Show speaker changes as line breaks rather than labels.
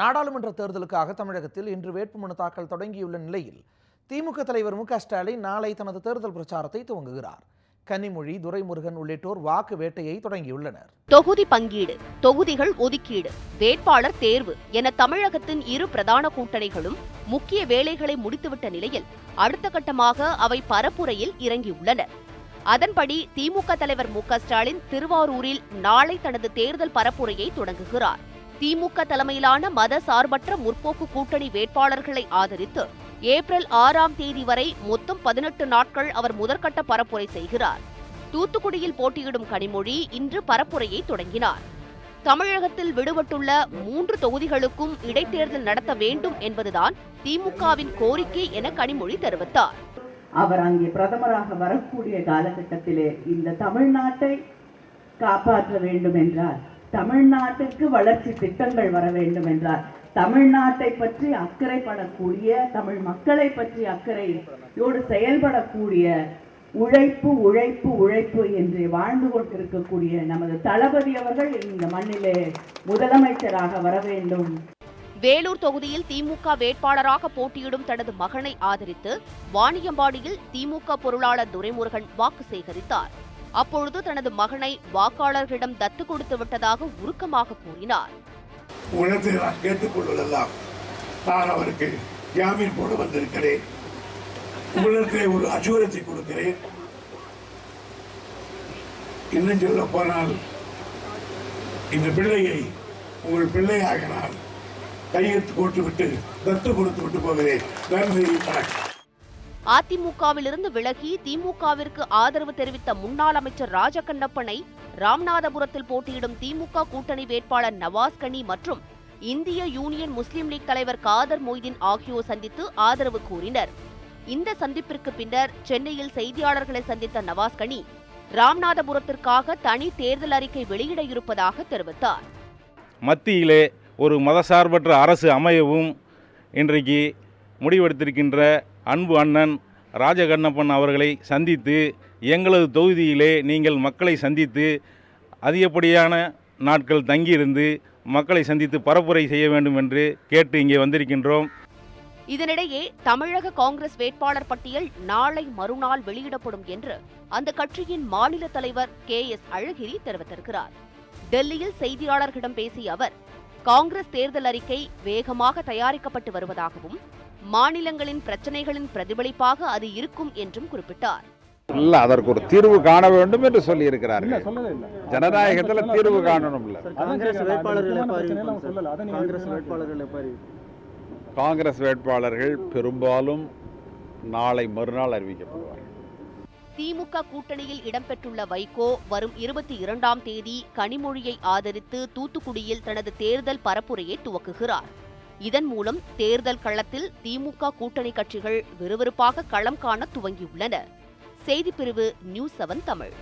நாடாளுமன்ற தேர்தலுக்காக தமிழகத்தில் இன்று வேட்புமனு தாக்கல் தொடங்கியுள்ள நிலையில் திமுக தலைவர் மு ஸ்டாலின் நாளை தனது தேர்தல் பிரச்சாரத்தை துவங்குகிறார் கனிமொழி துரைமுருகன் உள்ளிட்டோர் வாக்கு வேட்டையை தொடங்கியுள்ளனர்
தொகுதி பங்கீடு தொகுதிகள் ஒதுக்கீடு வேட்பாளர் தேர்வு என தமிழகத்தின் இரு பிரதான கூட்டணிகளும் முக்கிய வேலைகளை முடித்துவிட்ட நிலையில் அடுத்த கட்டமாக அவை பரப்புரையில் இறங்கியுள்ளன அதன்படி திமுக தலைவர் மு ஸ்டாலின் திருவாரூரில் நாளை தனது தேர்தல் பரப்புரையை தொடங்குகிறார் திமுக தலைமையிலான மத சார்பற்ற முற்போக்கு கூட்டணி வேட்பாளர்களை ஆதரித்து ஏப்ரல் ஆறாம் தேதி வரை மொத்தம் பதினெட்டு நாட்கள் அவர் முதற்கட்ட பரப்புரை செய்கிறார் தூத்துக்குடியில் போட்டியிடும் கனிமொழி இன்று பரப்புரையை தொடங்கினார் தமிழகத்தில் விடுபட்டுள்ள மூன்று தொகுதிகளுக்கும் இடைத்தேர்தல் நடத்த வேண்டும் என்பதுதான் திமுகவின் கோரிக்கை என கனிமொழி தெரிவித்தார்
அவர் அங்கே பிரதமராக வரக்கூடிய காலகட்டத்திலே இந்த தமிழ்நாட்டை காப்பாற்ற வேண்டும் என்றார் தமிழ்நாட்டிற்கு வளர்ச்சி திட்டங்கள் வர வேண்டும் என்றார் தமிழ்நாட்டை பற்றி அக்கறைப்படக்கூடிய தமிழ் மக்களை பற்றி அக்கறையோடு செயல்படக்கூடிய உழைப்பு உழைப்பு உழைப்பு என்று வாழ்ந்து கொண்டிருக்கக்கூடிய நமது தளபதி அவர்கள் இந்த மண்ணிலே முதலமைச்சராக வர வேண்டும்
வேலூர் தொகுதியில் திமுக வேட்பாளராக போட்டியிடும் தனது மகனை ஆதரித்து வாணியம்பாடியில் திமுக பொருளாளர் துரைமுருகன் வாக்கு சேகரித்தார் அப்பொழுது தனது மகனை வாக்காளர்களிடம் தத்து கொடுத்து விட்டதாக உருக்கமாக கூறினார்
உணர்ந்து நான் கேட்டுக்கொள்வதெல்லாம் நான் அவருக்கு ஜாமீன் போட வந்திருக்கிறேன் உங்களிடத்திலே ஒரு அச்சுறுத்தி கொடுக்கிறேன் இன்னும் சொல்ல போனால் இந்த பிள்ளையை உங்கள் பிள்ளையாக நான் கையெழுத்து போட்டுவிட்டு தத்து கொடுத்து விட்டு போகிறேன் நன்றி வணக்கம்
அதிமுகவிலிருந்து விலகி திமுகவிற்கு ஆதரவு தெரிவித்த முன்னாள் அமைச்சர் ராஜகண்ணப்பனை ராமநாதபுரத்தில் போட்டியிடும் திமுக கூட்டணி வேட்பாளர் நவாஸ் கனி மற்றும் இந்திய யூனியன் முஸ்லிம் லீக் தலைவர் காதர் மொய்தீன் ஆகியோர் சந்தித்து ஆதரவு கூறினர் இந்த சந்திப்பிற்கு பின்னர் சென்னையில் செய்தியாளர்களை சந்தித்த நவாஸ் கனி ராமநாதபுரத்திற்காக தனி தேர்தல் அறிக்கை வெளியிட இருப்பதாக தெரிவித்தார்
மத்தியிலே ஒரு மதசார்பற்ற அரசு அமையவும் இன்றைக்கு முடிவெடுத்திருக்கின்ற அன்பு அண்ணன் ராஜகண்ணப்பன் அவர்களை சந்தித்து எங்களது தொகுதியிலே நீங்கள் மக்களை சந்தித்து அதிகப்படியான நாட்கள் தங்கியிருந்து மக்களை சந்தித்து பரப்புரை செய்ய வேண்டும் என்று கேட்டு இங்கே வந்திருக்கின்றோம்
இதனிடையே தமிழக காங்கிரஸ் வேட்பாளர் பட்டியல் நாளை மறுநாள் வெளியிடப்படும் என்று அந்த கட்சியின் மாநில தலைவர் கே எஸ் அழகிரி தெரிவித்திருக்கிறார் டெல்லியில் செய்தியாளர்களிடம் பேசிய அவர் காங்கிரஸ் தேர்தல் அறிக்கை வேகமாக தயாரிக்கப்பட்டு வருவதாகவும் மாநிலங்களின் பிரச்சனைகளின் பிரதிபலிப்பாக அது இருக்கும் என்றும் குறிப்பிட்டார்
அதற்கு ஒரு தீர்வு காண வேண்டும் என்று சொல்லி இருக்கிறார்கள் ஜனநாயகத்தில் தீர்வு காணணும் காங்கிரஸ் வேட்பாளர்கள் பெரும்பாலும் நாளை மறுநாள் அறிவிக்கப்படுவார்கள்
திமுக கூட்டணியில் இடம்பெற்றுள்ள வைகோ வரும் இருபத்தி இரண்டாம் தேதி கனிமொழியை ஆதரித்து தூத்துக்குடியில் தனது தேர்தல் பரப்புரையை துவக்குகிறார் இதன் மூலம் தேர்தல் களத்தில் திமுக கூட்டணி கட்சிகள் விறுவிறுப்பாக களம் காண துவங்கியுள்ளன செய்திப்பிரிவு நியூஸ் செவன் தமிழ்